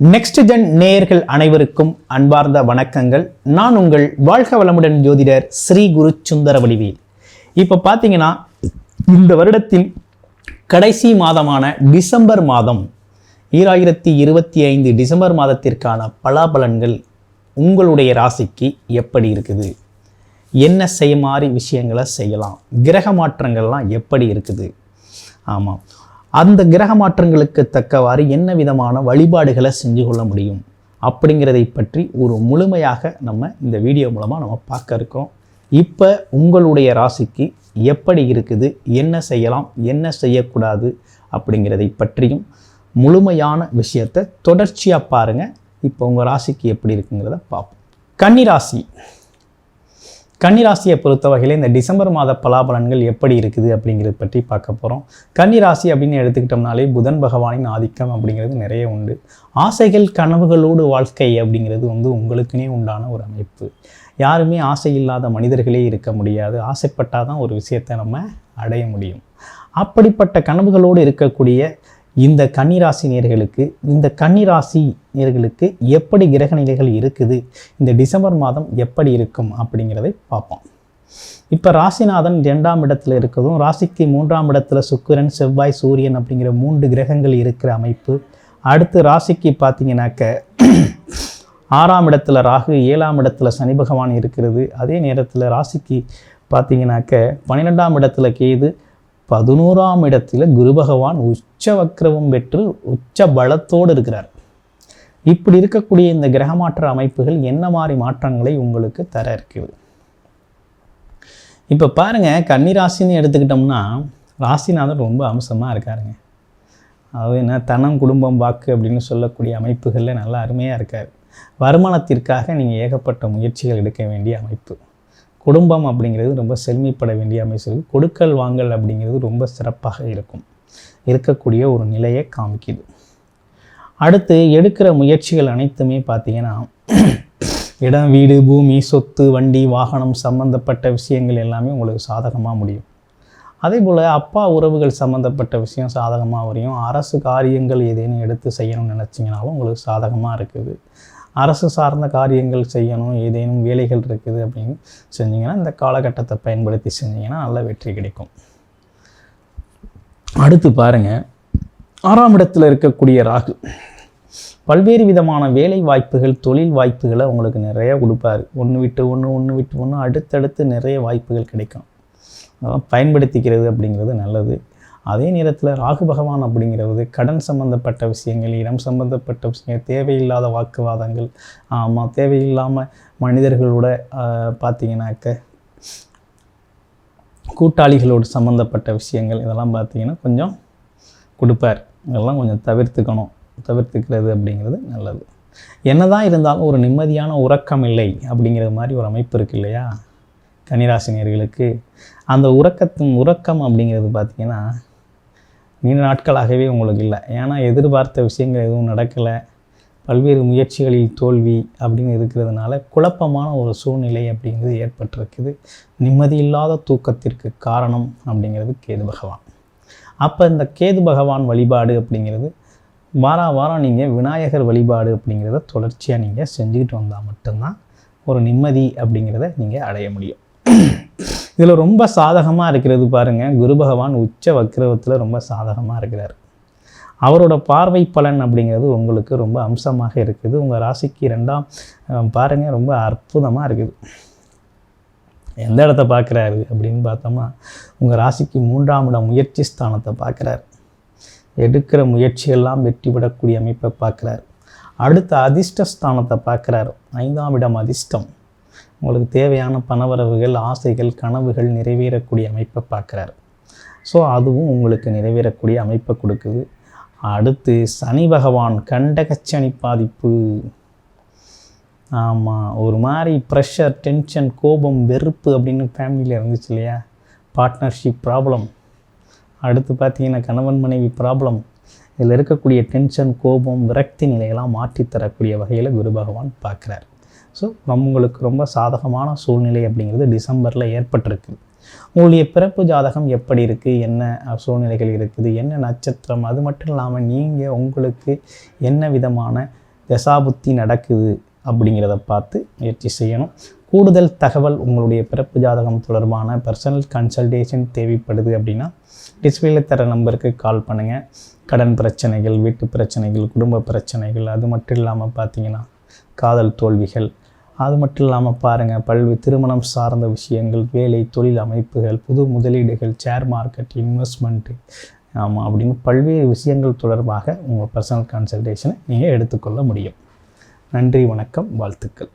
Next gen நேயர்கள் அனைவருக்கும் அன்பார்ந்த வணக்கங்கள். நான் உங்கள் வாழ்க வளமுடன் ஜோதிடர் ஸ்ரீ குரு சுந்தர வடிவேல் இப்போ பார்த்தீங்கன்னா இந்த வருடத்தில் கடைசி மாதமான டிசம்பர் மாதம் ஈராயிரத்தி இருபத்தி ஐந்து டிசம்பர் மாதத்திற்கான பலாபலன்கள் உங்களுடைய ராசிக்கு எப்படி இருக்குது? என்ன செய்ய மாதிரி விஷயங்களை செய்யலாம்? கிரக மாற்றங்கள்லாம் எப்படி இருக்குது? ஆமாம். அந்த கிரக மாற்றங்களுக்கு தக்கவாறு என்ன விதமான வழிபாடுகளை செஞ்சு கொள்ள முடியும் அப்படிங்கிறதை பற்றி ஒரு முழுமையாக நம்ம இந்த வீடியோ மூலமாக நம்ம பார்க்க இருக்கோம் இப்போ உங்களுடைய ராசிக்கு எப்படி இருக்குது என்ன செய்யலாம் என்ன செய்யக்கூடாது அப்படிங்கிறதை பற்றியும் முழுமையான விஷயத்தை தொடர்ச்சியாக பாருங்கள் இப்போ உங்கள் ராசிக்கு எப்படி இருக்குங்கிறத பார்ப்போம். கன்னிராசி. கன்னிராசியை பொறுத்த வகையில் இந்த டிசம்பர் மாத பலாபலன்கள் எப்படி இருக்குது அப்படிங்கிறத பற்றி பார்க்க போகிறோம் கன்னிராசி அப்படின்னு எடுத்துக்கிட்டோம்னாலே புதன் பகவானின் ஆதிக்கம் அப்படிங்கிறது நிறைய உண்டு. ஆசைகள் கனவுகளோடு வாழ்க்கை அப்படிங்கிறது வந்து உங்களுக்குனே உண்டான ஒரு அமைப்பு. யாருமே ஆசை இல்லாத மனிதர்களே இருக்க முடியாது. ஆசைப்பட்டால் தான் ஒரு விஷயத்தை நம்ம அடைய முடியும். அப்படிப்பட்ட கனவுகளோடு இருக்கக்கூடிய இந்த கன்னிராசி நேர்களுக்கு இந்த கன்னிராசி நேர்களுக்கு எப்படி கிரக நிலைகள் இருக்குது இந்த டிசம்பர் மாதம் எப்படி இருக்கும் அப்படிங்கிறதை பார்ப்போம். இப்போ ராசிநாதன் ரெண்டாம் இடத்துல இருக்கிறதும் ராசிக்கு மூன்றாம் இடத்துல சுக்கிரன் செவ்வாய் சூரியன் அப்படிங்கிற மூன்று கிரகங்கள் இருக்கிற அமைப்பு. அடுத்து ராசிக்கு பார்த்தீங்கன்னாக்க ஆறாம் இடத்துல ராகு ஏழாம் இடத்துல சனி பகவான் இருக்கிறது. அதே நேரத்தில் ராசிக்கு பார்த்தீங்கன்னாக்க பன்னிரெண்டாம் இடத்துல கேது பதினோராம் இடத்தில் குரு பகவான் உச்ச வக்ரவம் பெற்று உச்ச பலத்தோடு இருக்கிறார். இப்படி இருக்கக்கூடிய இந்த கிரகமாற்ற அமைப்புகள் என்ன மாதிரி மாற்றங்களை உங்களுக்கு தர இருக்குது? இப்போ பாருங்க கன்னிராசின்னு எடுத்துக்கிட்டோம்னா ராசிநாதன் ரொம்ப அம்சமாக இருக்காருங்க. அது என்ன தனம் குடும்பம் வாக்கு அப்படின்னு சொல்லக்கூடிய அமைப்புகளில் நல்லா அருமையாக இருக்கார். வருமானத்திற்காக நீங்கள் ஏகப்பட்ட முயற்சிகள் எடுக்க வேண்டிய அமைப்பு. குடும்பம் அப்படிங்கிறது ரொம்ப செழுமைப்பட வேண்டிய அமைப்பு கொடுக்கல் வாங்கல் அப்படிங்கிறது ரொம்ப சிறப்பாக இருக்கும். இருக்கக்கூடிய ஒரு நிலையை காமிக்குது. அடுத்து எடுக்கிற முயற்சிகள் அனைத்துமே பார்த்தீங்கன்னா இடம் வீடு பூமி சொத்து வண்டி வாகனம் சம்பந்தப்பட்ட விஷயங்கள் எல்லாமே உங்களுக்கு சாதகமாக முடியும். அதே போல் அப்பா உறவுகள் சம்மந்தப்பட்ட விஷயம் சாதகமாக வரையும் அரசு காரியங்கள் ஏதேனும் எடுத்து செய்யணும்னு நினச்சிங்கனாலும் உங்களுக்கு சாதகமாக இருக்குது. அரசு சார்ந்த காரியங்கள் செய்யணும் ஏதேனும் வேலைகள் இருக்குது அப்படின்னு செஞ்சிங்கன்னா இந்த காலகட்டத்தை பயன்படுத்தி செஞ்சிங்கன்னா நல்ல வெற்றி கிடைக்கும். அடுத்து பாருங்கள் ஆறாம் இடத்துல இருக்கக்கூடிய ராகு. பல்வேறு விதமான வேலை வாய்ப்புகள் தொழில் வாய்ப்புகளை உங்களுக்கு நிறைய கொடுப்பாரு. ஒன்று விட்டு ஒன்று ஒன்று விட்டு ஒன்று அடுத்தடுத்து நிறைய வாய்ப்புகள் கிடைக்கும். அதெல்லாம் பயன்படுத்திக்கிறது அப்படிங்கிறது நல்லது. அதே நேரத்தில் ராகு பகவான் அப்படிங்கிறது கடன் சம்பந்தப்பட்ட விஷயங்கள் இடம் சம்பந்தப்பட்ட விஷயங்கள் தேவையில்லாத வாக்குவாதங்கள் ஆமாம் தேவையில்லாமல் மனிதர்களோட பார்த்தீங்கன்னாக்க கூட்டாளிகளோடு சம்மந்தப்பட்ட விஷயங்கள் இதெல்லாம் பார்த்தீங்கன்னா கொஞ்சம் கொடுப்பார். இதெல்லாம் கொஞ்சம் தவிர்த்துக்கணும். தவிர்த்துக்கிறது அப்படிங்கிறது நல்லது. என்னதான் இருந்தாலும் ஒரு நிம்மதியான உறக்கம் இல்லை அப்படிங்கிற மாதிரி ஒரு அமைப்பு இருக்கு இல்லையா? கன்னிராசினியர்களுக்கு. அந்த உறக்கத்தின் உறக்கம் அப்படிங்கிறது பார்த்திங்கன்னா நீண்ட நாட்களாகவே உங்களுக்கு இல்லை. ஏன்னா எதிர்பார்த்த விஷயங்கள் எதுவும் நடக்கலை. பல்வேறு முயற்சிகளில் தோல்வி அப்படின்னு இருக்கிறதுனால குழப்பமான ஒரு சூழ்நிலை அப்படிங்கிறது ஏற்பட்டிருக்குது. நிம்மதியில்லாத தூக்கத்திற்கு காரணம் அப்படிங்கிறது கேது பகவான். அப்போ இந்த கேது பகவான் வழிபாடு அப்படிங்கிறது வாரா வாரம் நீங்கள் விநாயகர் வழிபாடு அப்படிங்கிறத தொடர்ச்சியாக நீங்கள் செஞ்சுக்கிட்டு வந்தால் மட்டும்தான் ஒரு நிம்மதி அப்படிங்கிறத நீங்கள் அடைய முடியும். இதில் ரொம்ப சாதகமாக இருக்கிறது பாருங்கள் குரு பகவான் உச்ச வக்கிரவத்தில் ரொம்ப சாதகமாக இருக்கிறார். அவரோட பார்வை பலன் அப்படிங்கிறது உங்களுக்கு ரொம்ப அம்சமாக இருக்குது. உங்கள் ராசிக்கு ரெண்டாம் பாருங்கள் பாருங்க ரொம்ப அற்புதமாக இருக்குது. எந்த இடத்த பார்க்குறாரு அப்படின்னு பார்த்தோம்னா உங்கள் ராசிக்கு மூன்றாம் இடம் முயற்சி ஸ்தானத்தை பார்க்குறாரு. எடுக்கிற முயற்சியெல்லாம் வெற்றி பெறக்கூடிய அமைப்பை பார்க்குறாரு. அடுத்த அதிர்ஷ்ட ஸ்தானத்தை பார்க்குறாரு. ஐந்தாம் இடம் அதிர்ஷ்டம். உங்களுக்கு தேவையான பணவரவுகள் ஆசைகள் கனவுகள் நிறைவேறக்கூடிய அமைப்பை பார்க்குறாரு. ஸோ அதுவும் உங்களுக்கு நிறைவேறக்கூடிய அமைப்பை கொடுக்குது. அடுத்து சனி பகவான் கண்டகச்சனி பாதிப்பு. ஆமாம் ஒரு மாதிரி ப்ரெஷர் டென்ஷன் கோபம் வெறுப்பு அப்படின்னு ஃபேமிலியில் இருந்துச்சு இல்லையா? பார்ட்னர்ஷிப் ப்ராப்ளம் அடுத்து பார்த்தீங்கன்னா கணவன் மனைவி ப்ராப்ளம் இதில் இருக்கக்கூடிய டென்ஷன் கோபம் விரக்தி நிலையெல்லாம் மாற்றித்தரக்கூடிய வகையில் குரு பகவான் பார்க்குறார். ஸோ உங்களுக்கு ரொம்ப சாதகமான சூழ்நிலை அப்படிங்கிறது டிசம்பரில் ஏற்பட்டிருக்கு. உங்களுடைய பிறப்பு ஜாதகம் எப்படி இருக்குது என்ன சூழ்நிலைகள் இருக்குது? என்ன நட்சத்திரம்? அது மட்டும் இல்லாமல் நீங்கள் உங்களுக்கு என்ன விதமான தசாபுத்தி நடக்குது அப்படிங்கிறத பார்த்து முயற்சி செய்யணும். கூடுதல் தகவல் உங்களுடைய பிறப்பு ஜாதகம் தொடர்பான பர்சனல் கன்சல்டேஷன் தேவைப்படுது அப்படின்னா டிஸ்பிளேல தர நம்பருக்கு கால் பண்ணுங்கள் கடன் பிரச்சனைகள் வீட்டு பிரச்சனைகள் குடும்ப பிரச்சனைகள் அது மட்டும் இல்லாமல் பார்த்தீங்கன்னா காதல் தோல்விகள் அது மட்டும் இல்லாமல் பாருங்கள் பல்வேறு திருமணம் சார்ந்த விஷயங்கள் வேலை தொழில் அமைப்புகள் புது முதலீடுகள் ஷேர் மார்க்கெட் இன்வெஸ்ட்மெண்ட்டு ஆமாம் அப்படின்னு பல்வேறு விஷயங்கள் தொடர்பாக உங்கள் பர்சனல் கன்சல்டேஷனை நீங்கள் எடுத்துக்கொள்ள முடியும். நன்றி வணக்கம் வாழ்த்துக்கள்.